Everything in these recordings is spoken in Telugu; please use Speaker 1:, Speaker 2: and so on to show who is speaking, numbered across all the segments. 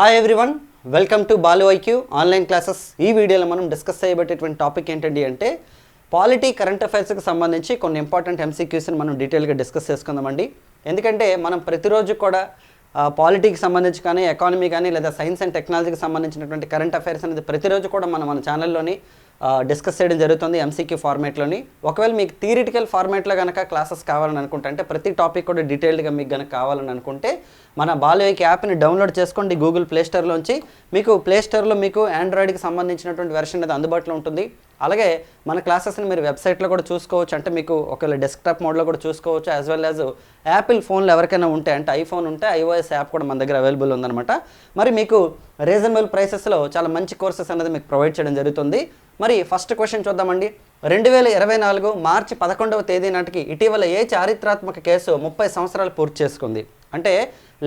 Speaker 1: Hi everyone welcome to Balu IQ online classes ఈ వీడియోలో మనం డిస్కస్ చేయబట్టేటువంటి టాపిక్ ఏంటండి అంటే పాలిటీ కరెంట్ అఫైర్స్కి సంబంధించి కొన్ని ఇంపార్టెంట్ ఎంసీక్యూస్ని మనం డీటెయిల్గా డిస్కస్ చేసుకుందామండి. ఎందుకంటే మనం ప్రతిరోజు కూడా పాలిటీకి సంబంధించి కానీ ఎకానమీ కానీ లేదా సైన్స్ అండ్ టెక్నాలజీకి సంబంధించినటువంటి కరెంట్ అఫైర్స్ అనేది ప్రతిరోజు కూడా మనం మన ఛానల్లోని డిస్కస్ చేయడం జరుగుతుంది ఎంసీక్యూ ఫార్మేట్లోని ఒకవేళ మీకు థియరిటికల్ ఫార్మేట్లో కనుక క్లాసెస్ కావాలని అనుకుంటే అంటే ప్రతి టాపిక్ కూడా డీటెయిల్డ్గా మీకు కనుక కావాలని అనుకుంటే మన బాలయోకి యాప్ని డౌన్లోడ్ చేసుకోండి గూగుల్ ప్లేస్టోర్లోంచి మీకు ప్లేస్టోర్లో మీకు ఆండ్రాయిడ్కి సంబంధించినటువంటి వెర్షన్ అనేది అందుబాటులో ఉంటుంది. అలాగే మన క్లాసెస్ని మీరు వెబ్సైట్లో కూడా చూసుకోవచ్చు. అంటే మీకు ఒకవేళ డెస్క్టాప్ మోడ్లో కూడా చూసుకోవచ్చు యాజ్ వెల్ యాజ్ యాపిల్ ఫోన్లు ఎవరికైనా ఉంటే అంటే ఐఫోన్ ఉంటే ఐఓఎస్ యాప్ కూడా మన దగ్గర అవైలబుల్ ఉందన్నమాట. మరి మీకు రీజనబుల్ ప్రైసెస్లో చాలా మంచి కోర్సెస్ అనేది మీకు ప్రొవైడ్ చేయడం జరుగుతుంది. మరి ఫస్ట్ క్వశ్చన్ చూద్దామండి. రెండు వేల ఇరవై నాలుగు మార్చి పదకొండవ తేదీ నాటికి ఇటీవల ఏ చారిత్రాత్మక కేసు ముప్పై సంవత్సరాలు పూర్తి చేసుకుంది? అంటే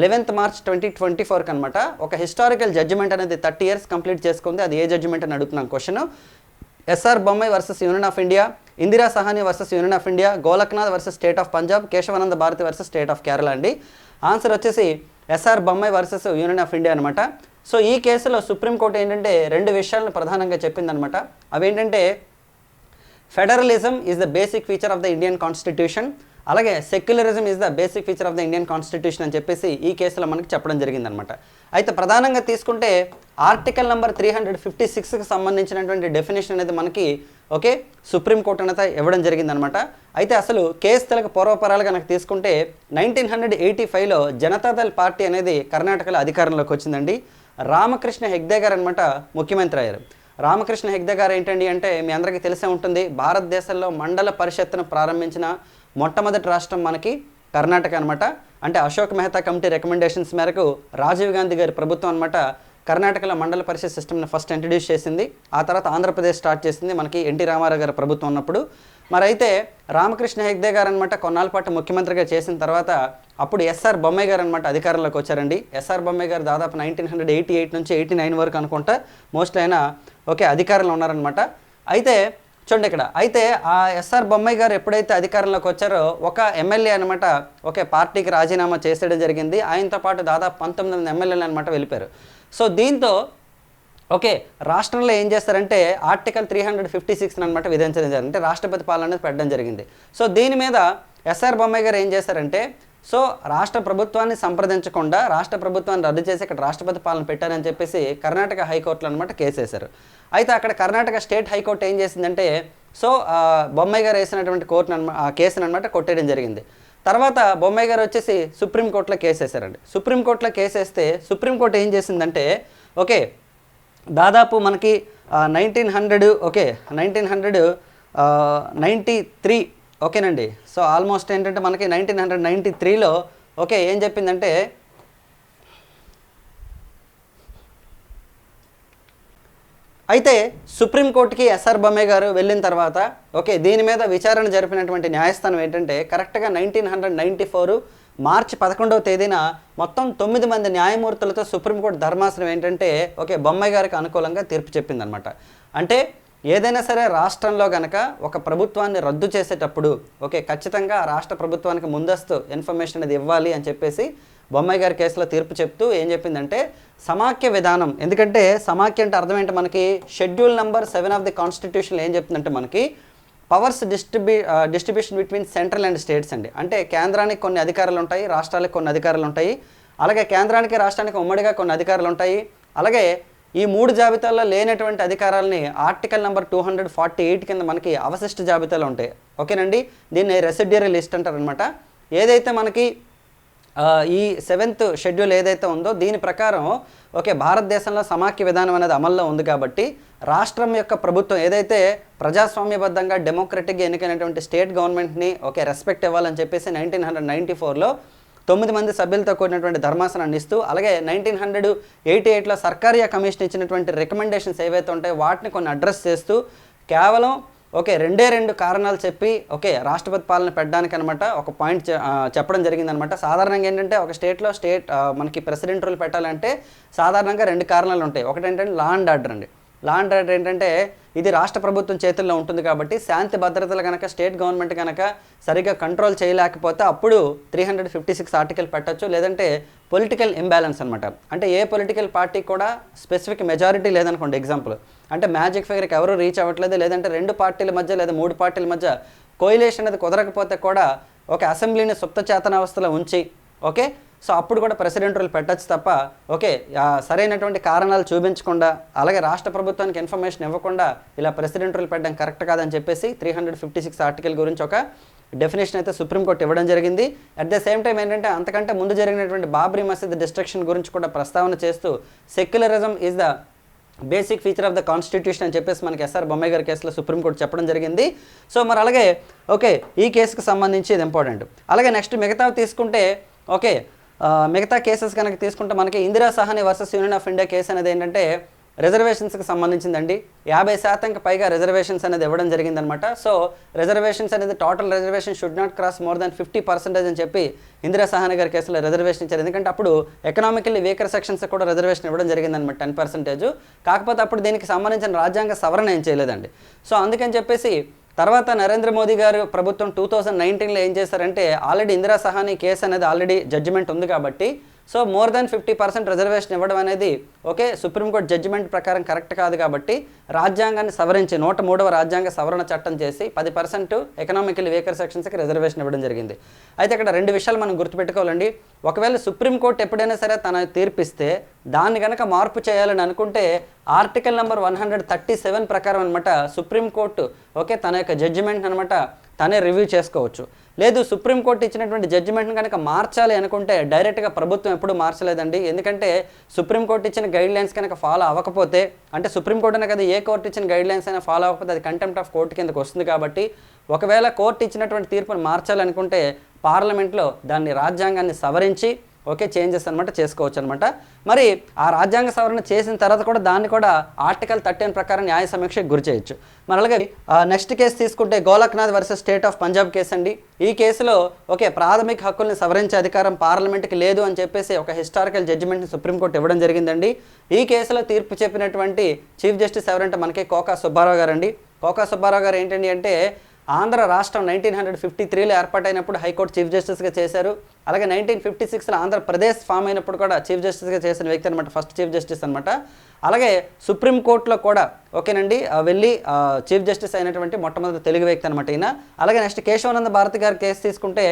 Speaker 1: లెవెన్త్ మార్చ్ ట్వంటీ ట్వంటీ ఫోర్కి అనమాట ఒక హిస్టారికల్ జడ్జిమెంట్ అనేది థర్టీ ఇయర్స్ కంప్లీట్ చేసుకుంది. అది ఏ జడ్జిమెంట్ అని అడుగుతున్నాం question SR Bommai versus Union of India Indira Sahani versus Union of India Golaknath versus State of Punjab Kesavananda Bharati versus State of Kerala అండి. ఆన్సర్ వచ్చేసి SR Bommai versus Union of India అనమాట సో ఈ కేసులో సుప్రీంకోర్టు ఏంటంటే రెండు విషయాలను ప్రధానంగా చెప్పిందనమాట అవేంటంటే federalism is the basic feature of the Indian constitution అలాగే secularism is the basic feature of the Indian constitution అని చెప్పేసి ఈ కేసులో మనకి చెప్పడం జరిగిందనమాట అయితే ప్రధానంగా తీసుకుంటే article number three hundred fifty సిక్స్కి సంబంధించినటువంటి డెఫినేషన్ అనేది మనకి ఓకే? సుప్రీంకోర్టు అనేది ఇవ్వడం జరిగిందనమాట అయితే అసలు కేసు తెలక పూర్వపరాలు కనుక తీసుకుంటే నైన్టీన్ హండ్రెడ్ ఎయిటీ ఫైవ్లో జనతాదళ్ పార్టీ అనేది కర్ణాటకలో అధికారంలోకి వచ్చిందండి. రామకృష్ణ హెగ్దే గారు అనమాట ముఖ్యమంత్రి అయ్యారు. రామకృష్ణ హెగ్దే గారు ఏంటండి అంటే మీ అందరికీ తెలిసే ఉంటుంది భారతదేశంలో మండల పరిషత్తును ప్రారంభించిన మొట్టమొదటి రాష్ట్రం మనకి కర్ణాటక అనమాట అంటే అశోక్ మెహతా కమిటీ రికమెండేషన్స్ మేరకు రాజీవ్ గాంధీ గారి ప్రభుత్వం అనమాట కర్ణాటకలో మండల పరిషత్ సిస్టమ్ని ఫస్ట్ ఇంట్రడ్యూస్ చేసింది. ఆ తర్వాత ఆంధ్రప్రదేశ్ స్టార్ట్ చేసింది మనకి ఎన్టీ రామారావు గారి ప్రభుత్వం ఉన్నప్పుడు. మరి అయితే రామకృష్ణ హెగ్దే గారు అనమాట కొన్నాళ్ళ పాటు ముఖ్యమంత్రిగా చేసిన తర్వాత అప్పుడు ఎస్ఆర్ బొమ్మాయి గారు అనమాట అధికారంలోకి వచ్చారండి. ఎస్ఆర్ బొమ్మాయి గారు దాదాపు నైన్టీన్ హండ్రెడ్ ఎయిటీ ఎయిట్ నుంచి ఎయిటీ నైన్ వరకు అనుకుంటా మోస్ట్లీ ఆయన ఓకే అధికారంలో ఉన్నారనమాట అయితే చూడండి ఇక్కడ. అయితే ఆ ఎస్ఆర్ బొమ్మాయి గారు ఎప్పుడైతే అధికారంలోకి వచ్చారో ఒక ఎమ్మెల్యే అనమాట ఒకే పార్టీకి రాజీనామా చేసేయడం జరిగింది. ఆయనతో పాటు దాదాపు పంతొమ్మిది మంది ఎమ్మెల్యేలు అనమాట వెళ్ళిపోయారు. సో దీంతో ఓకే రాష్ట్రంలో ఏం చేస్తారంటే article three hundred fifty six అనమాట విధించడం జరిగింది. అంటే రాష్ట్రపతి పాలన అనేది పెట్టడం జరిగింది. సో దీని మీద ఎస్ఆర్ బొమ్మాయి గారు ఏం చేశారంటే సో రాష్ట్ర ప్రభుత్వాన్ని సంప్రదించకుండా రాష్ట్ర ప్రభుత్వాన్ని రద్దు చేసి ఇక్కడ రాష్ట్రపతి పాలన పెట్టారని చెప్పేసి కర్ణాటక హైకోర్టులో అనమాట కేసు వేశారు. అయితే అక్కడ కర్ణాటక స్టేట్ హైకోర్టు ఏం చేసిందంటే సో బొమ్మాయి గారు వేసినటువంటి కోర్టును అనమాట కేసును అనమాట కొట్టేయడం జరిగింది. తర్వాత బొమ్మాయి గారు వచ్చేసి సుప్రీంకోర్టులో కేసు వేశారండి. సుప్రీంకోర్టులో కేసు వేస్తే సుప్రీంకోర్టు ఏం చేసిందంటే ఓకే దాదాపు మనకి nineteen hundred okay nineteen hundred ninety three ఓకేనండి. సో ఆల్మోస్ట్ ఏంటంటే మనకి నైన్టీన్ హండ్రెడ్ నైంటీ త్రీలో ఓకే ఏం చెప్పిందంటే అయితే సుప్రీంకోర్టుకి ఎస్ఆర్ బొమ్మే గారు వెళ్ళిన తర్వాత ఓకే దీని మీద విచారణ జరిపినటువంటి న్యాయస్థానం ఏంటంటే కరెక్ట్గా నైన్టీన్ హండ్రెడ్ నైంటీ ఫోర్ మార్చి పదకొండవ తేదీన మొత్తం తొమ్మిది మంది న్యాయమూర్తులతో సుప్రీంకోర్టు ధర్మాసనం ఏంటంటే ఓకే బొమ్మాయి గారికి అనుకూలంగా తీర్పు చెప్పిందనమాట అంటే ఏదైనా సరే రాష్ట్రంలో గనక ఒక ప్రభుత్వాన్ని రద్దు చేసేటప్పుడు ఓకే ఖచ్చితంగా రాష్ట్ర ప్రభుత్వానికి ముందస్తు ఇన్ఫర్మేషన్ అనేది ఇవ్వాలి అని చెప్పేసి బొమ్మాయి గారి కేసులో తీర్పు చెప్తూ ఏం చెప్పిందంటే సమాఖ్య విధానం. ఎందుకంటే సమాఖ్య అంటే అర్థం ఏంటి మనకి? Schedule number seven of the constitution ఏం చెప్తుందంటే మనకి powers distribu distribution between central and states అండి. అంటే కేంద్రానికి కొన్ని అధికారాలు ఉంటాయి రాష్ట్రాలకు కొన్ని అధికారాలు ఉంటాయి. అలాగే కేంద్రానికి రాష్ట్రానికి ఉమ్మడిగా కొన్ని అధికారాలు ఉంటాయి. అలాగే ఈ మూడు జాబితాల్లో లేనటువంటి అధికారాలని article number two hundred forty eight కింద మనకి అవశిష్ట జాబితాలో ఉంటాయి. ఓకేనండి? దీన్ని రెసిడ్యూరీ లిస్ట్ అంటారనమాట ఏదైతే మనకి ఈ సెవెంత్ షెడ్యూల్ ఏదైతే ఉందో దీని ప్రకారం ఓకే భారతదేశంలో సమాఖ్య విధానం అనేది అమల్లో ఉంది కాబట్టి రాష్ట్రం యొక్క ప్రభుత్వం ఏదైతే ప్రజాస్వామ్యబద్ధంగా డెమోక్రటిక్గా ఎన్నికైనటువంటి స్టేట్ గవర్నమెంట్ని ఓకే రెస్పెక్ట్ ఇవ్వాలని చెప్పేసి నైన్టీన్ హండ్రెడ్ నైంటీ ఫోర్లో తొమ్మిది మంది సభ్యులతో కూడినటువంటి ధర్మాసనాన్ని ఇస్తూ అలాగే నైన్టీన్ హండ్రెడ్ ఎయిటీ ఎయిట్లో సర్కారియా కమిషన్ ఇచ్చినటువంటి రికమెండేషన్స్ ఏవైతే ఉంటాయో వాటిని కొన్ని అడ్రస్ చేస్తూ కేవలం ఓకే రెండే రెండు కారణాలు చెప్పి ఓకే రాష్ట్రపతి పాలన పెట్టడానికి అనమాట ఒక పాయింట్ చెప్పడం జరిగిందనమాట సాధారణంగా ఏంటంటే ఒక స్టేట్లో స్టేట్ మనకి ప్రెసిడెంట్ రూల్ పెట్టాలంటే సాధారణంగా రెండు కారణాలు ఉంటాయి. ఒకటి ఏంటంటే లా అండ్ ఆర్డర్ అండి. లా అండ్ ఆర్డర్ ఏంటంటే ఇది రాష్ట్ర ప్రభుత్వం చేతుల్లో ఉంటుంది కాబట్టి శాంతి భద్రతలు కనుక స్టేట్ గవర్నమెంట్ కనుక సరిగ్గా కంట్రోల్ చేయలేకపోతే అప్పుడు three hundred fifty six article పెట్టచ్చు. లేదంటే పొలిటికల్ ఇంబ్యాలెన్స్ అనమాట అంటే ఏ పొలిటికల్ పార్టీ కూడా స్పెసిఫిక్ మెజారిటీ లేదనుకోండి ఎగ్జాంపుల్. అంటే మ్యాజిక్ ఫిగర్కి ఎవరు రీచ్ అవ్వట్లేదు. లేదంటే రెండు పార్టీల మధ్య లేదా మూడు పార్టీల మధ్య కోయిలేషన్ అనేది కుదరకపోతే కూడా ఒక అసెంబ్లీని సుప్త చేతనావస్థలో ఉంచి ఓకే? సో అప్పుడు కూడా ప్రెసిడెంట్ రూల్ పెట్టచ్చు తప్ప ఓకే సరైనటువంటి కారణాలు చూపించకుండా అలాగే రాష్ట్ర ప్రభుత్వానికి ఇన్ఫర్మేషన్ ఇవ్వకుండా ఇలా ప్రెసిడెంట్ రూల్ పెట్టడం కరెక్ట్ కాదని చెప్పేసి three hundred fifty six article గురించి ఒక డెఫినేషన్ అయితే సుప్రీంకోర్టు ఇవ్వడం జరిగింది. అట్ ద సేమ్ టైం ఏంటంటే అంతకంటే ముందు జరిగినటువంటి బాబ్రీ మసీద్ డిస్ట్రక్షన్ గురించి కూడా ప్రస్తావన చేస్తూ secularism is the basic feature of the constitution అని చెప్పేసి మనకి ఎస్ఆర్ బొమ్మాయి గారి కేసులో సుప్రీంకోర్టు చెప్పడం జరిగింది. సో మరి అలాగే ఓకే ఈ కేసుకు సంబంధించి ఇది ఇంపార్టెంట్ అలాగే నెక్స్ట్ మిగతా తీసుకుంటే ఓకే మిగతా కేసెస్ కనుక తీసుకుంటే మనకి Indira Sahani versus Union of India case అనేది ఏంటంటే రిజర్వేషన్స్కి సంబంధించిందండి. యాభై శాతంకి పైగా రిజర్వేషన్స్ అనేది ఇవ్వడం జరిగిందనమాట సో రిజర్వేషన్స్ అనేది total reservation should not cross more than fifty percentage అని చెప్పి ఇందిరా సహాని గారి కేసులో రిజర్వేషన్ ఇచ్చారు. ఎందుకంటే అప్పుడు ఎకనామికల్లీ వీకర్ సెక్షన్స్ కూడా రిజర్వేషన్ ఇవ్వడం జరిగిందనమాట టెన్ పర్సెంటేజ్ కాకపోతే అప్పుడు దీనికి సంబంధించిన రాజ్యాంగ సవరణ ఏం చేయలేదండి. సో అందుకని చెప్పేసి తర్వాత నరేంద్ర మోదీ గారు ప్రభుత్వం టూ థౌజండ్ నైన్టీన్లో ఏం చేశారంటే ఆల్రెడీ ఇందిరా సహాని కేసు అనేది ఆల్రెడీ జడ్జిమెంట్ ఉంది కాబట్టి so more than fifty percent reservation ఇవ్వడం అనేది ఓకే సుప్రీంకోర్టు జడ్జిమెంట్ ప్రకారం కరెక్ట్ కాదు కాబట్టి రాజ్యాంగాన్ని సవరించి నూట మూడవ రాజ్యాంగ సవరణ చట్టం చేసి పది పర్సెంట్ ఎకనామికల్ వీకర్ సెక్షన్స్కి రిజర్వేషన్ ఇవ్వడం జరిగింది. అయితే ఇక్కడ రెండు విషయాలు మనం గుర్తుపెట్టుకోవాలండి. ఒకవేళ సుప్రీంకోర్టు ఎప్పుడైనా సరే తన తీర్పిస్తే దాన్ని కనుక మార్పు చేయాలని అనుకుంటే article number one hundred thirty seven ప్రకారం అనమాట సుప్రీంకోర్టు ఓకే తన యొక్క జడ్జిమెంట్ అనమాట తనే రివ్యూ చేసుకోవచ్చు. లేదు సుప్రీంకోర్టు ఇచ్చినటువంటి జడ్జిమెంట్ని కనుక మార్చాలి అనుకుంటే డైరెక్ట్గా ప్రభుత్వం ఎప్పుడు మార్చలేదండి. ఎందుకంటే సుప్రీంకోర్టు ఇచ్చిన గైడ్ లైన్స్ కనుక ఫాలో అవ్వకపోతే అంటే సుప్రీంకోర్టు అనే కదా ఏ కోర్టు ఇచ్చిన గైడ్ లైన్స్ అయినా ఫాలో అవ్వకపోతే అది కంటెంప్ట్ ఆఫ్ కోర్టు కిందకు వస్తుంది కాబట్టి ఒకవేళ కోర్టు ఇచ్చినటువంటి తీర్పును మార్చాలనుకుంటే పార్లమెంట్లో దాన్ని రాజ్యాంగాన్ని సవరించి ఓకే చేంజెస్ అనమాట చేసుకోవచ్చు అనమాట మరి ఆ రాజ్యాంగ సవరణ చేసిన తర్వాత కూడా దాన్ని కూడా ఆర్టికల్ థర్టీన్ ప్రకారం న్యాయ సమీక్షకు గురి చేయొచ్చు. మరి అలాగే నెక్స్ట్ కేసు తీసుకుంటే Golaknath versus State of Punjab case అండి. ఈ కేసులో ఓకే ప్రాథమిక హక్కుల్ని సవరించే అధికారం పార్లమెంట్కి లేదు అని చెప్పేసి ఒక హిస్టారికల్ జడ్జిమెంట్ని సుప్రీంకోర్టు ఇవ్వడం జరిగిందండి. ఈ కేసులో తీర్పు చెప్పినటువంటి చీఫ్ జస్టిస్ ఎవరంటే మనకి కోకా సుబ్బారావు గారు అండి కోకా సుబ్బారావు గారు ఏంటండి అంటే ఆంధ్ర రాష్ట్రం నైన్టీన్ హండ్రెడ్ ఫిఫ్టీ త్రీలో ఏర్పాటైనప్పుడు హైకోర్టు చీఫ్ జస్టిస్గా చేశారు. అలాగే నైన్టీన్ ఫిఫ్టీ సిక్స్లో ఆంధ్రప్రదేశ్ ఫామ్ అయినప్పుడు కూడా చీఫ్ జస్టిస్గా చేసిన వ్యక్తి అనమాట ఫస్ట్ చీఫ్ జస్టిస్ అనమాట అలాగే సుప్రీంకోర్టులో కూడా ఓకేనండి వెళ్ళి చీఫ్ జస్టిస్ అయినటువంటి మొట్టమొదటి తెలుగు వ్యక్తి అనమాట ఈయన. అలాగే నెక్స్ట్ కేశవానంద భారతి గారి కేసు తీసుకుంటే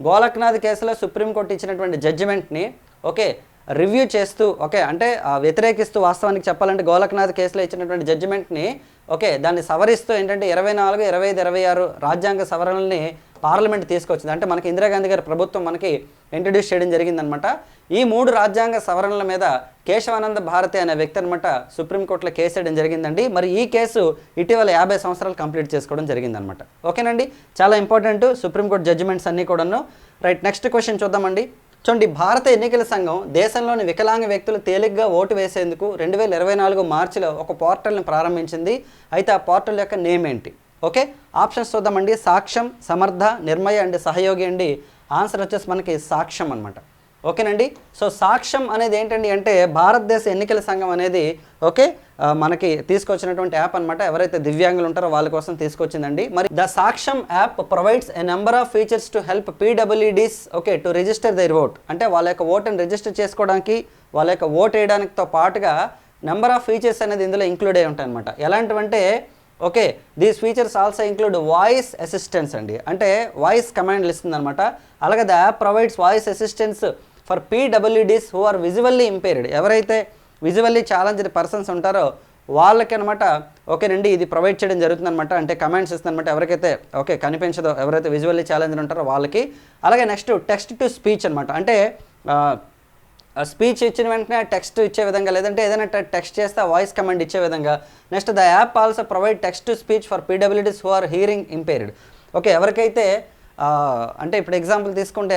Speaker 1: గోలక్నాథ్ కేసులో సుప్రీంకోర్టు ఇచ్చినటువంటి జడ్జిమెంట్ని ఓకే రివ్యూ చేస్తూ ఓకే అంటే ఆ, వ్యతిరేకిస్తూ వాస్తవానికి చెప్పాలంటే గోలక్నాథ్ కేసులో ఇచ్చినటువంటి జడ్జిమెంట్ని ఓకే దాన్ని సవరిస్తూ ఏంటంటే ఇరవై నాలుగు ఇరవై ఐదు ఇరవై ఆరు రాజ్యాంగ సవరణల్ని పార్లమెంట్ తీసుకొచ్చింది. అంటే మనకి ఇందిరాగాంధీ గారి ప్రభుత్వం మనకి ఇంట్రడ్యూస్ చేయడం జరిగిందనమాట ఈ మూడు రాజ్యాంగ సవరణల మీద కేశవానంద భారతి అనే వ్యక్తి అనమాట సుప్రీంకోర్టులో కేసు వేయడం జరిగిందండి. మరి ఈ కేసు ఇటీవల యాభై సంవత్సరాలు కంప్లీట్ చేసుకోవడం జరిగిందనమాట ఓకేనండి? చాలా ఇంపార్టెంట్ సుప్రీంకోర్టు జడ్జిమెంట్స్ అన్నీ కూడాను. రైట్ నెక్స్ట్ క్వశ్చన్ చూద్దామండి. చూడండి భారత ఎన్నికల సంఘం దేశంలోని వికలాంగ వ్యక్తులు తేలిగ్గా ఓటు వేసేందుకు రెండు వేల ఇరవై నాలుగు మార్చిలో ఒక పోర్టల్ని ప్రారంభించింది. అయితే ఆ పోర్టల్ యొక్క నేమ్ ఏంటి ఓకే ఆప్షన్స్ చూద్దామండి. సాక్ష్యం సమర్థ నిర్మయ అండ్ సహయోగి అండి. ఆన్సర్ వచ్చేసి మనకి సాక్ష్యం అనమాట ఓకేనండి? సో సాక్ష్యం అనేది ఏంటండి అంటే భారతదేశ ఎన్నికల సంఘం అనేది ఓకే మనకి తీసుకొచ్చినటువంటి యాప్ అనమాట ఎవరైతే దివ్యాంగులు ఉంటారో వాళ్ళ కోసం తీసుకొచ్చిందండి. మరి the Saksham app provides a number of features to help PwDs okay to register their vote. అంటే వాళ్ళ యొక్క ఓటుని రిజిస్టర్ చేసుకోవడానికి వాళ్ళ యొక్క ఓట్ వేయడానికితో పాటుగా నెంబర్ ఆఫ్ ఫీచర్స్ అనేది ఇందులో ఇంక్లూడ్ అయి ఉంటాయి అనమాట ఎలాంటివంటే okay these features also include voice assistance అండి. అంటే వాయిస్ కమాండ్లు ఇస్తుంది అనమాట అలాగే the app provides voice assistance for PwDs who are visually impaired. ఎవరైతే విజువల్లీ ఛాలెంజ్డ్ పర్సన్స్ ఉంటారో వాళ్ళకి అనమాట ఓకేనండి ఇది ప్రొవైడ్ చేయడం జరుగుతుంది అనమాట అంటే కమెంట్స్ ఇస్తుందన్నమాట. ఎవరికైతే ఓకే కనిపించదో ఎవరైతే విజువల్లీ ఛాలెంజ్ ఉంటారో వాళ్ళకి. అలాగే నెక్స్ట్ టెక్స్ట్ టు స్పీచ్ అనమాట అంటే స్పీచ్ ఇచ్చిన వెంటనే టెక్స్ట్ ఇచ్చే విధంగా లేదంటే ఏదైనా టెక్స్ట్ చేస్తే వాయిస్ కమాండ్ ఇచ్చే విధంగా. Next the app also provide text to speech for PwDs who are hearing impaired. Okay ఎవరికైతే అంటే ఇప్పుడు ఎగ్జాంపుల్ తీసుకుంటే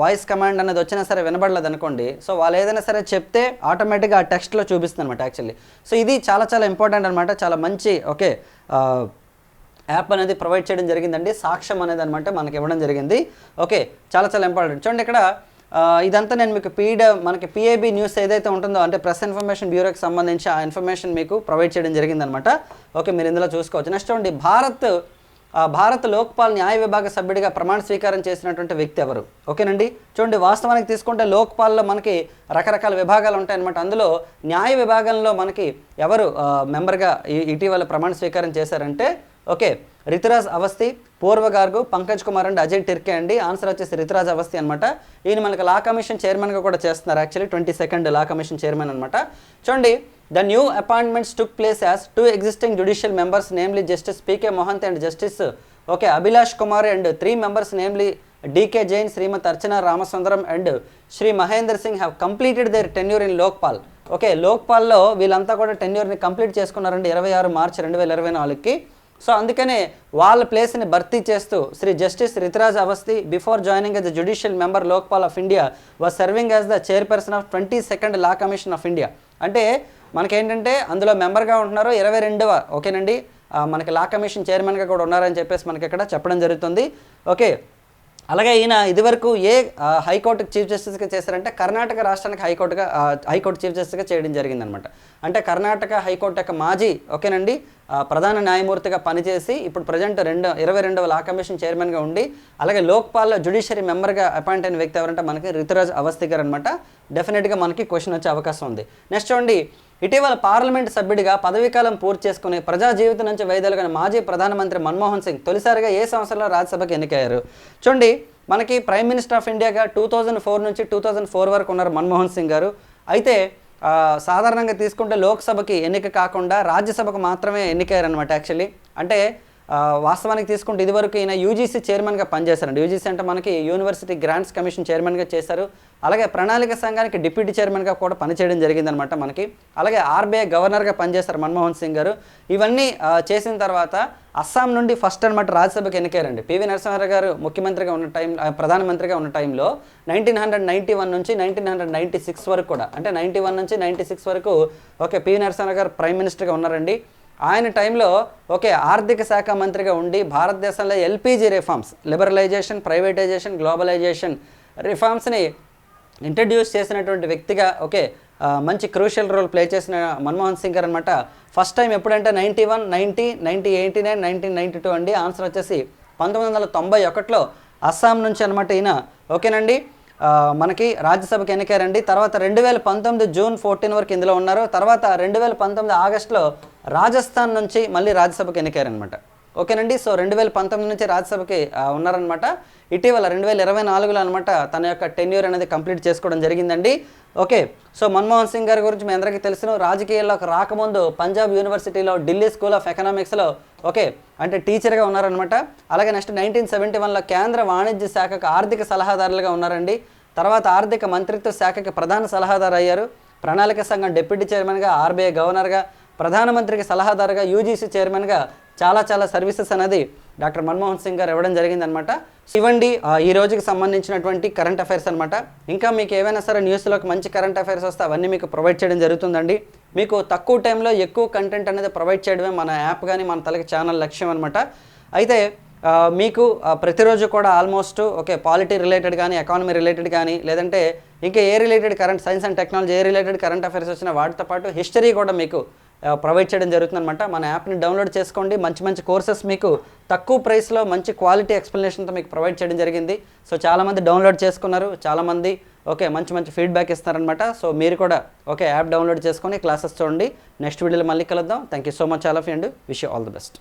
Speaker 1: వాయిస్ కమాండ్ అనేది వచ్చినా సరే వినబడలేదు అనుకోండి. సో వాళ్ళు ఏదైనా సరే చెప్తే ఆటోమేటిక్గా ఆ టెక్స్ట్లో చూపిస్తుంది అనమాట యాక్చువల్లీ సో ఇది చాలా చాలా ఇంపార్టెంట్ అనమాట చాలా మంచి ఓకే యాప్ అనేది ప్రొవైడ్ చేయడం జరిగిందండి. సాక్ష్యం అనేది అనమాట మనకి ఇవ్వడం జరిగింది. ఓకే చాలా చాలా ఇంపార్టెంట్ చూడండి ఇక్కడ ఇదంతా నేను మీకు పీడ మనకి పిఏబి న్యూస్ ఏదైతే ఉంటుందో అంటే ప్రెస్ ఇన్ఫర్మేషన్ బ్యూరోకి సంబంధించి ఆ ఇన్ఫర్మేషన్ మీకు ప్రొవైడ్ చేయడం జరిగిందనమాట ఓకే మీరు ఇందులో చూసుకోవచ్చు. నెక్స్ట్ చూడండి భారత్ భారత లోక్పాల్ న్యాయ విభాగ సభ్యుడిగా ప్రమాణ స్వీకారం చేసినటువంటి వ్యక్తి ఎవరు? ఓకేనండి? చూడండి వాస్తవానికి తీసుకుంటే లోక్పాల్లో మనకి రకరకాల విభాగాలు ఉంటాయన్నమాట. అందులో న్యాయ విభాగంలో మనకి ఎవరు మెంబర్గా ఇటీవల ప్రమాణ స్వీకారం చేశారంటే ఓకే రితురాజ్ అవస్థి పూర్వగారు పంకజ్ కుమార్ అండ్ అజయ్ టిర్కే అండి. ఆన్సర్ వచ్చేసి రితురాజ్ అవస్థి అనమాట ఈయన మనకి లా కమిషన్ చైర్మన్గా కూడా చేస్తున్నారు actually twenty second law commission chairman అనమాట చూడండి the new appointments took place as two existing judicial members namely justice PK Mohanty and justice okay Abhilash Kumar and three members namely DK Jain Shrimati Archana Ramasundaram and Shri Mahender Singh have completed their tenure in Lokpal okay లోక్పాల్లో వీళ్ళంతా కూడా టెన్యూర్ని కంప్లీట్ చేసుకున్నారండి ఇరవై ఆరు మార్చి రెండు వేల ఇరవై నాలుగుకి. సో అందుకనే వాళ్ళ ప్లేస్ని భర్తీ చేస్తూ Shri justice Rituraj Awasthi before joining as the judicial member Lokpal of India was serving as the chairperson of twenty second law commission of India. అంటే మనకేంటంటే అందులో మెంబర్గా ఉంటున్నారు ఇరవై రెండవ ఓకేనండి? మనకి లా కమిషన్ చైర్మన్గా కూడా ఉన్నారని చెప్పేసి మనకి ఇక్కడ చెప్పడం జరుగుతుంది. ఓకే. అలాగే ఈయన ఇదివరకు ఏ ఆ, హైకోర్టుకి చీఫ్ జస్టిస్గా చేశారంటే కర్ణాటక రాష్ట్రానికి హైకోర్టుగా హైకోర్టు చీఫ్ జస్టిస్గా చేయడం జరిగిందనమాట. అంటే కర్ణాటక హైకోర్టు యొక్క మాజీ ఓకేనండి? ప్రధాన న్యాయమూర్తిగా పనిచేసి ఇప్పుడు ప్రజెంట్ రెండు ఇరవై రెండవ లా కమిషన్ చైర్మన్గా ఉండి అలాగే లోక్పాల్లో జుడిషియరీ మెంబర్గా అపాయింట్ అయిన వ్యక్తి ఎవరంటే మనకి రితురాజ్ అవస్థి గారు అనమాట డెఫినెట్గా మనకి క్వశ్చన్ వచ్చే అవకాశం ఉంది. నెక్స్ట్ చూడండి ఇటీవల పార్లమెంట్ సభ్యుడిగా పదవీకాలం పూర్తి చేసుకుని ప్రజా జీవితం నుంచి వైదొలగిన మాజీ ప్రధానమంత్రి మన్మోహన్ సింగ్ తొలిసారిగా ఏ సంవత్సరంలో రాజ్యసభకు ఎన్నికయ్యారు? చూడండి మనకి ప్రైమ్ మినిస్టర్ ఆఫ్ ఇండియాగా టూ థౌజండ్ ఫోర్ నుంచి టూ థౌజండ్ ఫోర్ వరకు ఉన్నారు మన్మోహన్ సింగ్ గారు. అయితే సాధారణంగా తీసుకుంటే లోక్సభకి ఎన్నిక కాకుండా రాజ్యసభకు మాత్రమే ఎన్నికయ్యారనమాట యాక్చువల్లీ అంటే వాస్తవానికి తీసుకుంటే ఇదివరకు ఈయన యూజీసీ చైర్మన్గా పనిచేశారండి. యూజీసీ అంటే మనకి యూనివర్సిటీ గ్రాంట్స్ కమిషన్ చైర్మన్గా చేశారు. అలాగే ప్రణాళిక సంఘానికి డిప్యూటీ చైర్మన్గా కూడా పనిచేయడం జరిగిందనమాట మనకి. అలాగే ఆర్బీఐ గవర్నర్గా పనిచేశారు మన్మోహన్ సింగ్ గారు. ఇవన్నీ చేసిన తర్వాత అస్సాం నుండి ఫస్ట్ అనమాట రాజ్యసభకి ఎన్నికారండి పివి నరసింహారావు గారు ముఖ్యమంత్రిగా ఉన్న టైం ప్రధానమంత్రిగా ఉన్న టైంలో నైన్టీన్ హండ్రెడ్ నైంటీ వన్ నుంచి నైన్టీన్ హండ్రెడ్ నైంటీ సిక్స్ వరకు కూడా అంటే నైంటీ వన్ నుంచి నైంటీ సిక్స్ వరకు ఓకే పివి నరసింహారావు గారు ప్రైమ్ మినిస్టర్గా ఉన్నారండి. ఆయన టైంలో ఓకే ఆర్థిక శాఖ మంత్రిగా ఉండి భారతదేశంలో LPG reforms liberalisation privatisation globalisation రిఫార్మ్స్ని introduce చేసినటువంటి వ్యక్తిగా ఓకే మంచి క్రూషియల్ రోల్ ప్లే చేసిన మన్మోహన్ సింగ్ గారు అనమాట ఫస్ట్ టైం ఎప్పుడంటే ninety one ninety ninety eighty nine nineteen ninety two అండి. ఆన్సర్ వచ్చేసి పంతొమ్మిది వందల తొంభై ఒకటిలో అస్సాం నుంచి అనమాట ఈయన. ఓకేనండి? మనకి రాజ్యసభకి ఎన్నికారండి. తర్వాత రెండు వేల పంతొమ్మిది జూన్ ఫోర్టీన్ వరకు ఇందులో ఉన్నారు. తర్వాత రెండు వేల పంతొమ్మిది ఆగస్టులో రాజస్థాన్ నుంచి మళ్ళీ రాజ్యసభకు ఎన్నికారనమాట ఓకేనండి? సో రెండు వేల పంతొమ్మిది నుంచి రాజ్యసభకి ఉన్నారనమాట ఇటీవల రెండు వేల ఇరవై నాలుగులో అనమాట తన యొక్క టెన్యూర్ అనేది కంప్లీట్ చేసుకోవడం జరిగిందండి. ఓకే సో మన్మోహన్ సింగ్ గారి గురించి మీ అందరికీ తెలుసును. రాజకీయాల్లోకి రాకముందు పంజాబ్ యూనివర్సిటీలో ఢిల్లీ స్కూల్ ఆఫ్ ఎకనామిక్స్లో ఓకే అంటే టీచర్గా ఉన్నారనమాట అలాగే నెక్స్ట్ నైన్టీన్ సెవెంటీ వన్లో కేంద్ర వాణిజ్య శాఖకు ఆర్థిక సలహాదారులుగా ఉన్నారండి. తర్వాత ఆర్థిక మంత్రిత్వ శాఖకి ప్రధాన సలహాదారు అయ్యారు. ప్రణాళిక సంఘం డిప్యూటీ చైర్మన్గా ఆర్బీఐ గవర్నర్గా ప్రధానమంత్రికి సలహాదారుగా యూజీసీ చైర్మన్గా చాలా చాలా సర్వీసెస్ అనేది డాక్టర్ మన్మోహన్ సింగ్ గారు ఇవ్వడం జరిగిందనమాట ఇవ్వండి ఈ రోజుకి సంబంధించినటువంటి కరెంట్ అఫైర్స్ అనమాట ఇంకా మీకు ఏవైనా సరే న్యూస్లోకి మంచి కరెంట్ అఫైర్స్ వస్తే అవన్నీ మీకు ప్రొవైడ్ చేయడం జరుగుతుందండి. మీకు తక్కువ టైంలో ఎక్కువ కంటెంట్ అనేది ప్రొవైడ్ చేయడమే మన యాప్ కానీ మన తలకి ఛానల్ లక్ష్యం అనమాట అయితే మీకు ప్రతిరోజు కూడా ఆల్మోస్ట్ ఓకే పాలిటీ రిలేటెడ్ కానీ ఎకానమీ రిలేటెడ్ కానీ లేదంటే ఇంకా ఏ related current science and technology A related current affairs వచ్చిన వాటితో పాటు హిస్టరీ కూడా మీకు ప్రొవైడ్ చేయడం జరుగుతుందనమాట మన యాప్ని డౌన్లోడ్ చేసుకోండి. మంచి మంచి కోర్సెస్ మీకు తక్కువ ప్రైస్లో మంచి క్వాలిటీ ఎక్స్ప్లెనేషన్తో మీకు ప్రొవైడ్ చేయడం జరిగింది. సో చాలామంది డౌన్లోడ్ చేసుకున్నారు. చాలామంది ఓకే మంచి మంచి ఫీడ్బ్యాక్ ఇస్తారనమాట సో మీరు కూడా ఓకే యాప్ డౌన్లోడ్ చేసుకొని క్లాసెస్ చూడండి. నెక్స్ట్ వీడియోలో మళ్ళీ కలుద్దాం. Thank you so much all of and wish all the best